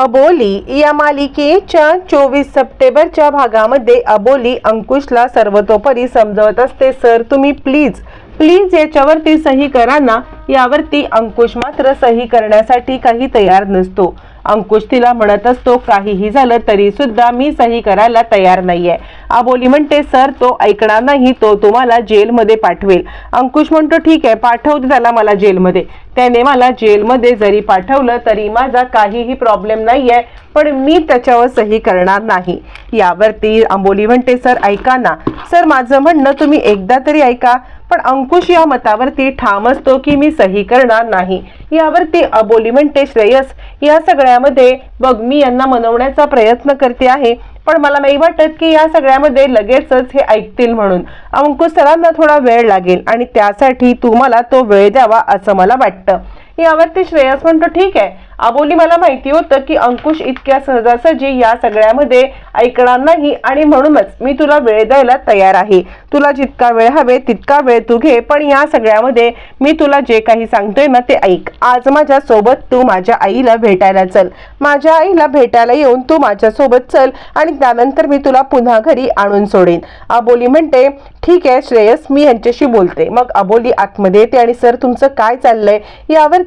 अबोली या मालिकेच्या चोवीस सप्टेंबरच्या भागामध्ये अबोली अंकुशला सर्वतोपरी समजवत असते. सर तुम्ही प्लीज प्लीज याच्यावरती सही करा ना. यावरती अंकुश मात्र सही करण्यासाठी काही तयार नसतो. अंकुश तिला म्हणत असतो काहीही झालं तरी सुद्धा मी सही करायला तयार नाहीये. अबोली म्हणते सर तो ऐकणार नाही तो तुम्हाला जेलमध्ये पाठवेल. अंकुश म्हणतो ठीक आहे पाठवते त्याला मला जेलमध्ये. त्याने मला जेलमध्ये जरी पाठवलं तरी माझा काहीही प्रॉब्लेम नाहीये पण मी त्याच्यावर सही करणार नाही. यावरती अंबोली म्हणते सर ऐका ना. सर माझं म्हणणं तुम्ही एकदा तरी ऐका पण अंकुश या मतावरती ठाम असतो की मी सही करणार नाही. यावरती अबोली म्हणते श्रेयस या सगळ्यामध्ये बघ मी यांना मनवण्याचा प्रयत्न करते आहे पण मला नाही वाटत की या सगळ्यामध्ये लगेचच हे ऐकतील म्हणून. अंकुश सरांना थोडा वेळ लागेल आणि त्यासाठी तुम्हाला तो वेळ द्यावा असं मला वाटतं. यावरती श्रेयस म्हणतो ठीक आहे. अबोली मला माहिती होतं की अंकुश इतक्या सहजासहजी या सगळ्यामध्ये ऐकणार नाही आणि म्हणूनच मी तुला वेळ द्यायला तयार आहे. तुला जितका वेळ हवे तितका वेळ तू घे पण या सगळ्यामध्ये मी तुला जे काही सांगतोय ना ते ऐक. आज माझ्या सोबत तू माझ्या आईला भेटायला चल. माझ्या आईला भेटायला येऊन तू माझ्या सोबत चल आणि त्यानंतर मी तुला पुन्हा घरी आणून सोडेन. अबोली म्हणते ठीक आहे श्रेयस मी यांच्याशी बोलते. मग अबोली आतमध्ये येते आणि सर तुमचं काय चाललंय?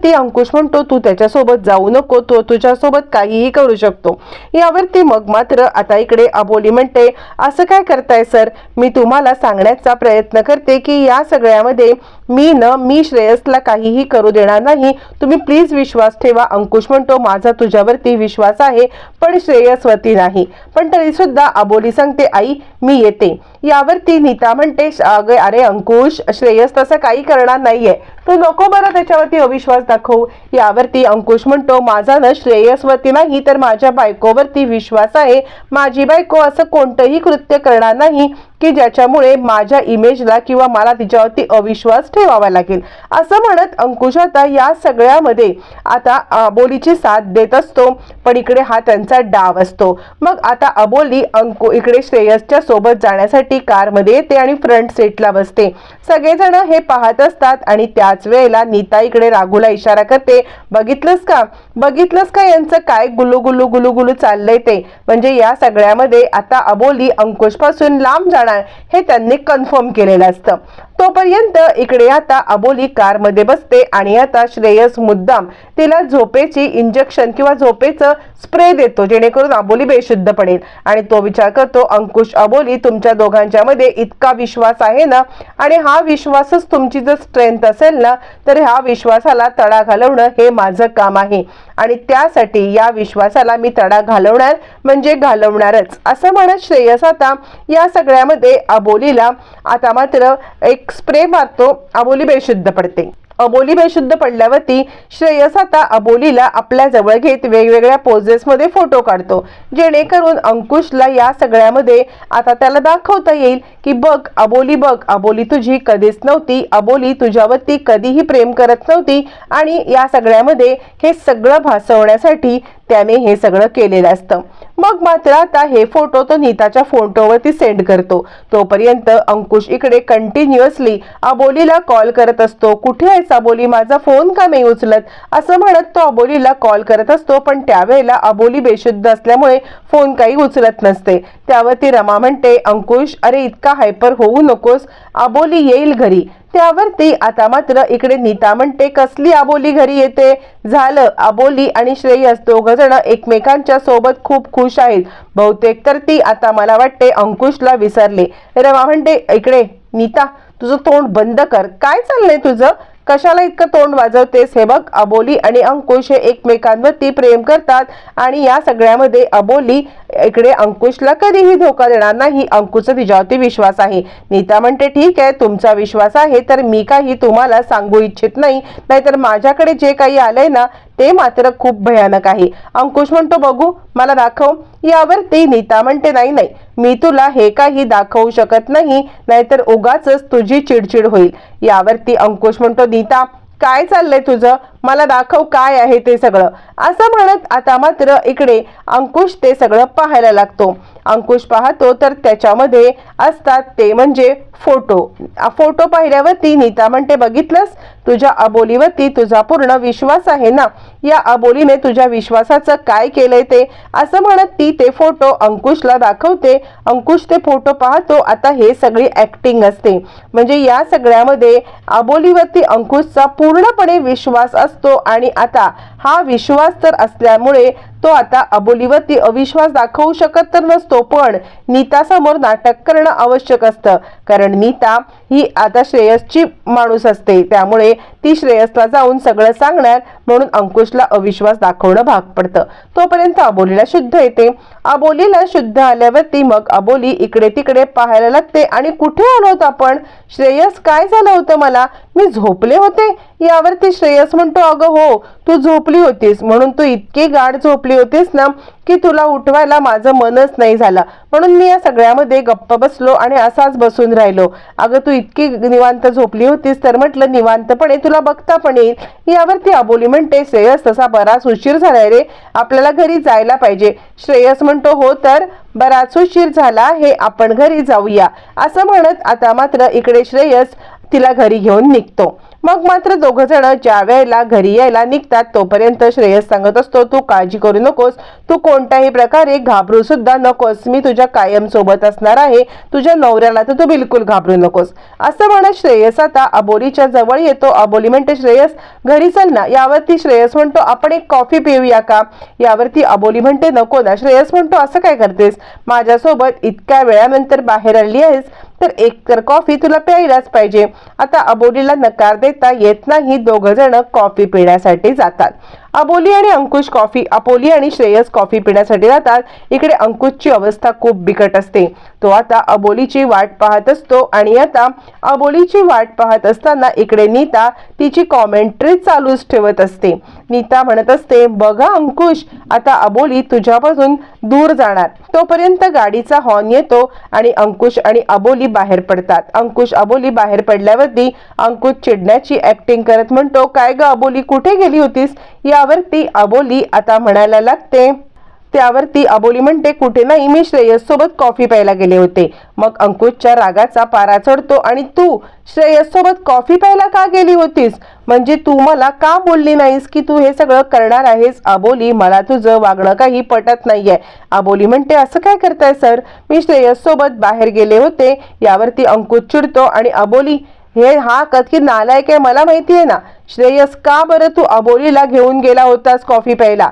यावरती अंकुश म्हणतो तू त्याच्यासोबत जाऊ नको तो तुझ्यासोबत काहीही करू शकतो. यावरती मग मात्र आता इकडे अबोली म्हणते असं काय करताय सर? मी तुम्हाला सांगण्याचा प्रयत्न करते की या सगळ्यामध्ये मी न मी श्रेयसला काहीही करू देणार नाही. तुम्ही प्लीज विश्वास ठेवा. अंकुश म्हणतो माझा तुझ्यावरती विश्वास आहे पण श्रेयसवरती नाही. पण तरी सुद्धा अबोली सांगते आई मी येते. यावरती नीता म्हणते अगं अरे अंकुश श्रेयस तसं काही करणार नाहीये. तू नको बरं त्याच्यावरती अविश्वास दाखवू. यावरती अंकुश म्हणतो माझा ना श्रेयसवरती नाही तर माझ्या बायकोवरती विश्वास आहे. माझी बायको असं कोणतंही कृत्य करणार नाही. की ज्याच्यामुळे माझ्या इमेजला किंवा मला तिच्यावरती अविश्वास ठेवावा लागेल. असं म्हणत अंकुश आता या सगळ्यामध्ये आता अबोलीची साथ देत असतो पण इकडे हा त्यांचा डाव असतो. मग आता अबोली अंकु इकडे श्रेयसच्या सोबत जाण्यासाठी कारमध्ये येते आणि फ्रंट सीटला बसते. सगळेजण हे पाहत असतात आणि त्याच वेळेला नीता इकडे राघूला इशारा करते बघितलंस का? बघितलंस का यांचं काय गुलू गुलू गुलू गुलू चाललंय ते? म्हणजे या सगळ्यामध्ये आता अबोली अंकुशपासून लांब जाणार हे त्यांनी कन्फर्म केलेलं असतं. तोपर्यंत इकडे आता अबोली कारमध्ये बसते आणि आता श्रेयस मुद्दाम तिला झोपेची इंजेक्शन किंवा झोपेचं स्प्रे देतो जेणेकरून अबोली बेशुद्ध पडेल. आणि तो विचार करतो अंकुश अबोली तुमच्या दोघांच्या मध्ये इतका विश्वास आहे ना? आणि हा विश्वासच तुमची जर स्ट्रेंथ असेल ना तर ह्या विश्वासाला तडा घालवणं हे माझं काम आहे. आणि त्यासाठी या विश्वासाला मी तडा घालवणार म्हणजे घालवणारच. असं म्हणत श्रेयस आता या सगळ्यामध्ये अबोलीला आता मात्र एक स्प्रे मारतो अबोली बेशुद्ध पडते. अबोली बेशुद्ध पडल्यावरती श्रेयस आता अबोलीला आपल्या जवळ घेत वेगवेगळ्या पोजेसमध्ये फोटो काढतो. जेणेकरून अंकुशला या सगळ्यामध्ये आता त्याला दाखवता येईल की बघ अबोली बघ अबोली तुझी कधीच नव्हती अबोली तुझ्यावरती कधीही प्रेम करत नव्हती आणि या सगळ्यामध्ये हे सगळं भासवण्यासाठी त्याने हे सगळं केलेलं असतं. मग मात्र आता हे फोटो तो नीताच्या फोटोवरती सेंड करतो. तोपर्यंत अंकुश इकडे कंटिन्युअसली अबोलीला कॉल करत असतो. कुठे आहेस अबोली? माझा फोन का नाही उचलत? असं म्हणत तो अबोलीला कॉल करत असतो. पण त्यावेळेला अबोली बेशुद्ध असल्यामुळे फोन काही उचलत नसते. त्यावरती रमा म्हणते अंकुश अरे इतका हायपर होऊ नकोस. अबोली येईल घरी. त्यावरती आता मात्र इकडे नीता म्हणते कसली आबोली घरी येते? झालं आबोली आणि श्रेयस दोघ जण एकमेकांच्या सोबत खूप खुश आहेत. बहुतेक तर ती आता मला वाटते अंकुशला विसरले. रमा म्हणते इकडे नीता तुझं तोंड बंद कर. काय चाललंय तुझं? कशाला इतकं तोंड वाजवतेस? हे बघ अबोली आणि अंकुश हे एकमेकांवरती प्रेम करतात आणि या सगळ्यामध्ये अबोली इकडे अंकुशला कधीही धोका देणार नाही. अंकुशचा तिच्यावरती विश्वास आहे. नीता म्हणते ठीक आहे तुमचा विश्वास आहे तर मी काही तुम्हाला सांगू इच्छित नाही. नाहीतर माझ्याकडे जे काही आलंय ना ते मात्र खूप भयानक आहे. अंकुश म्हणतो बघू मला दाखव. यावर ती नीता म्हणते नाही नाही मी तुला हे काही दाखवू शकत नाही नाहीतर उगाच तुझी चिडचिड होईल. यावरती अंकुश म्हणतो नीता काय चाललंय तुझं? मला दाखव काय आहे ते सगळं. असं म्हणत आता मात्र इकडे अंकुश ते सगळं पाहायला लागतो. अंकुश पाहतो तर त्याच्यामध्ये असतात ते म्हणजे फोटो. फोटो पाहिल्यावरती नीता म्हणते बघितलंस? तुझ्या अबोलीवरती तुझा पूर्ण विश्वास आहे ना? या अबोलीने तुझ्या विश्वासाचं काय केलंय ते? असं म्हणत ती ते फोटो अंकुशला दाखवते. अंकुश ते फोटो पाहतो आता हे सगळी ऍक्टिंग असते. म्हणजे या सगळ्यामध्ये अबोलीवरती अंकुशचा पूर्णपणे विश्वास असतो असतो आणि आता हा विश्वास तर असल्यामुळे तो आता अबोलीवरती अविश्वास दाखवू शकत तर नसतो पण नीतासमोर नाटक करणं आवश्यक असतं. कारण नीता ही आता श्रेयसची माणूस असते. त्यामुळे ती श्रेयसला जाऊन सगळं सांगणार म्हणून अंकुशला अविश्वास दाखवणं भाग पडतं. तोपर्यंत अबोलीला शुद्ध येते. अबोलीला शुद्ध आल्यावरती मग अबोली इकडे तिकडे पाहायला लागते. आणि कुठे आलो होतो आपण? श्रेयस काय झालं होतं मला? मी झोपले होते. यावरती श्रेयस म्हणतो अगं हो तू झोपले झोपली होतीस. म्हणून तू इतकी गाढ झोपली होतीस ना की तुला उठवायला माझं मनच नाही झालं. म्हणून मी या सगळ्यामध्ये गप्प बसलो आणि असाच बसून राहिलो. अगं तू इतकी निवांत झोपली होतीस तर म्हटलं निवांतपणे तुला बघता पण येईल. यावरती अबोली म्हणते श्रेयस तसा बराच उशीर झालाय रे. आपल्याला घरी जायला पाहिजे. श्रेयस म्हणतो हो तर बराच उशीर झाला हे आपण घरी जाऊया. असं म्हणत आता मात्र इकडे श्रेयस तिला घरी घेऊन निघतो. मग मात्र दोघं जण ज्या वेळेला घरी यायला निघतात तोपर्यंत श्रेयस सांगत असतो तू काळजी करू नकोस. तू कोणत्याही प्रकारे घाबरू सुद्धा नकोस. मी तुझ्या कायम सोबत असणार आहे. तुझ्या नवऱ्याला तर तू बिलकुल घाबरू नकोस. असं म्हणत श्रेयस आता अबोलीच्या जवळ येतो. अबोली म्हणते श्रेयस घरी चल ना. यावरती श्रेयस म्हणतो आपण एक कॉफी पिऊया का? यावरती अबोली म्हणते नको ना. श्रेयस म्हणतो असं काय करतेस? माझ्यासोबत इतक्या वेळानंतर बाहेर आली आहेस. तर एक तर कॉफी तुला प्यायलाच पाहिजे. आता अबोलीला नकार देता येत नाही. दोघं जण कॉफी पिण्यासाठी जातात. अबोली आणि अंकुश कॉफी अपोली आणि श्रेयस कॉफी पिण्यासाठी जातात. इकडे अंकुशची अवस्था खूप बिकट असते. तो आता अबोलीची वाट पाहत असतो आणि आता अबोलीची वाट पाहत असताना इकडे नीता तिची कॉमेंट्री चालूच ठेवत असते. नीता म्हणत असते बघा अंकुश आता अबोली तुझ्यापासून दूर जाणार. तोपर्यंत गाडीचा हॉर्न येतो आणि अंकुश आणि अबोली बाहेर पडतात. अंकुश अबोली बाहेर पडल्यावरती अंकुश चिडण्याची ऍक्टिंग करत म्हणतो काय ग अबोली कुठे गेली होतीस? या ती अबोली आता म्हणायला लागते. त्यावरती अबोली म्हणते कुठे नाही मी श्रेयस सोबत कॉफी प्यायला गेले होते. मग अंकुशच्या रागाचा पारा चढतो आणि तू श्रेयस सोबत कॉफी प्यायला का गेली होतीस? म्हणजे तू मला का बोलली नाहीस की तू हे सगळं करणार आहेस? अबोली मला तुझं वागणं काही पटत नाहीये. अबोली म्हणते असं काय करताय सर? मी श्रेयस सोबत बाहेर गेले होते. यावरती अंकुश चिडतो आणि अबोली हे हा कथकी नालायक आहे मला माहिती आहे ना. श्रेयस का बरं तू अबोलीला घेऊन गेला होतास कॉफी प्यायला?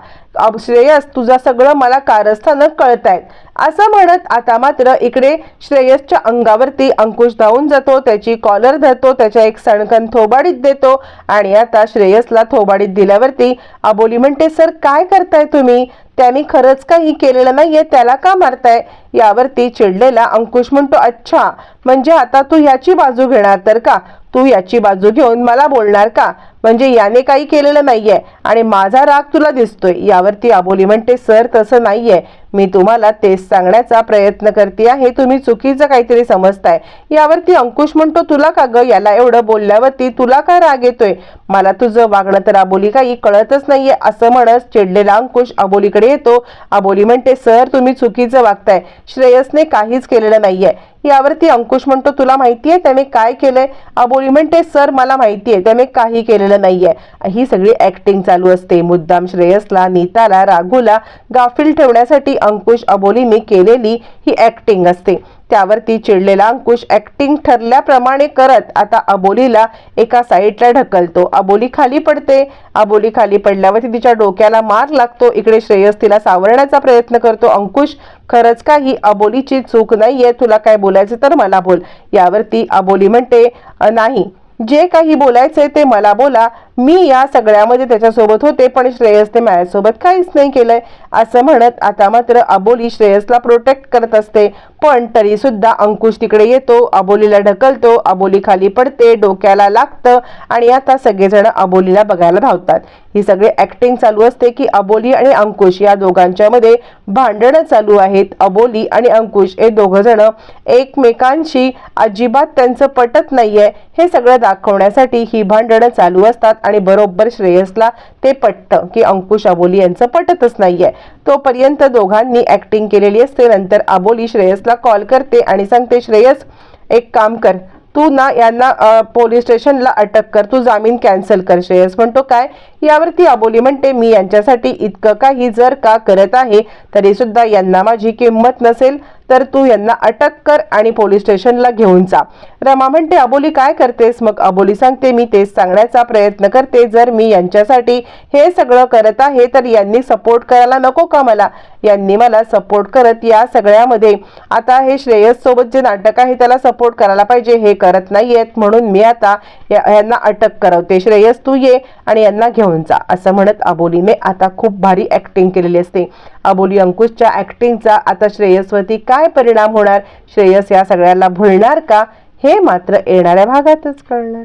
श्रेयस तुझं सगळं मला कारस्थानं कळतायत. असं म्हणत आता मात्र इकडे श्रेयसच्या अंगावरती अंकुश धावून जातो त्याची कॉलर धरतो त्याच्या एक सणकन थोबाडीत देतो आणि आता श्रेयसला थोबाडीत दिल्यावरती अबोली म्हणते सर काय करताय तुम्ही? त्याने खरंच काही केलेलं नाहीये त्याला का मारताय? यावरती चिडलेला अंकुश म्हणतो अच्छा म्हणजे आता तू ह्याची बाजू घेणार तर का? तू याची बाजू घेऊन मला बोलणार का? म्हणजे याने काही केलेलं नाहीये आणि माझा राग तुला दिसतोय. यावरती आबोली म्हणते सर तसं नाहीये. मी तुम्हाला तेच सांगण्याचा प्रयत्न करते आहे. तुम्ही चुकीचं काहीतरी समजताय. यावरती अंकुश म्हणतो तुला का ग याला एवढं बोलल्यावरती तुला का राग येतोय? मला तुझं वागणं तर अबोली काही कळतच नाहीये. असं म्हणत चिडलेला अंकुश अबोलीकडे येतो. अबोली म्हणते सर तुम्ही चुकीचं वागताय. श्रेयसने काहीच केलेलं नाहीये. यावरती अंकुश म्हणतो तुला माहितीये त्याने काय केलंय? अबोली म्हणते सर मला माहितीये त्याने काही केलेलं नाहीये. ही सगळी ऍक्टिंग चालू असते. मुद्दाम श्रेयसला नीताला राघूला गाफील ठेवण्यासाठी अंकुश अबोलीने केलेली ही ऍक्टिंग असते. त्यावरती चिडलेला अंकुश ऍक्टिंग ठरल्याप्रमाणे करत आता अबोलीला एका साईडला ढकलतो. अबोली खाली पडते. अबोली खाली पडल्यावरती तिच्या डोक्याला मार लागतो. इकडे श्रेयस तिला सावरण्याचा प्रयत्न करतो. अंकुश खरंच काही अबोलीची चूक नाहीये? तुला काय बोलायचं तर मला बोल. यावरती अबोली म्हणते नाही जे काही बोलायचंय ते मला बोला. मी या सगळ्यामध्ये त्याच्यासोबत होते पण श्रेयसने माझ्यासोबत काहीच नाही केलंय. असं म्हणत आता मात्र अबोली श्रेयसला प्रोटेक्ट करत असते. पण तरी सुद्धा अंकुश तिकडे येतो अबोलीला ढकलतो अबोली खाली पडते डोक्याला लागतं आणि आता सगळेजण अबोलीला बघायला धावतात. ही सगळी ऍक्टिंग चालू असते की अबोली आणि अंकुश या दोघांच्या मध्ये भांडणं चालू आहेत. अबोली आणि अंकुश हे दोघं जण एकमेकांशी अजिबात त्यांचं पटत नाहीये. हे सगळं दाखवण्यासाठी ही भांडणं चालू असतात आणि बरोबर श्रेयसला ते पटतं की अंकुश अबोली यांचं पटतच नाहीये. तोपर्यंत दोघांनी ऍक्टिंग केलेली असते. नंतर अबोली श्रेयसला कॉल करते आणि सांगते श्रेयस एक काम कर. तू ना यांना पोलीस स्टेशनला अटक कर. तू जामीन कॅन्सल कर. श्रेयस म्हणतो काय? यावरती अबोली म्हणते मी यांच्यासाठी इतकं काही जर का करत आहे तरी सुद्धा यांना माझी किंमत नसेल. तर तू यांना अटक कर आणि पोलीस स्टेशनला घेऊन जा. रमा म्हणते अबोली काय करतेस? मग अबोली सांगते मी तेच सांगण्याचा प्रयत्न करते. जर मी यांच्यासाठी हे सगळं करत आहे तर यांनी सपोर्ट करायला नको का मला? यांनी मला सपोर्ट करत या सगळ्यामध्ये. आता हे श्रेयस सोबत जे नाटक आहे त्याला सपोर्ट करायला पाहिजे. हे करत नाहीयेत म्हणून मी आता या- यांना अटक करवते. श्रेयस तू ये आणि यांना घेऊन जा असं म्हणत अबोलीने आता खूप भारी ऍक्टिंग केलेली असते. अबोली अंकुशच्या ऍक्टिंगचा आता श्रेयसवरती काय काय परिणाम होणार? श्रेयस या सगळ्याला भुलणार का? हे मात्र येणाऱ्या भागातच कळणार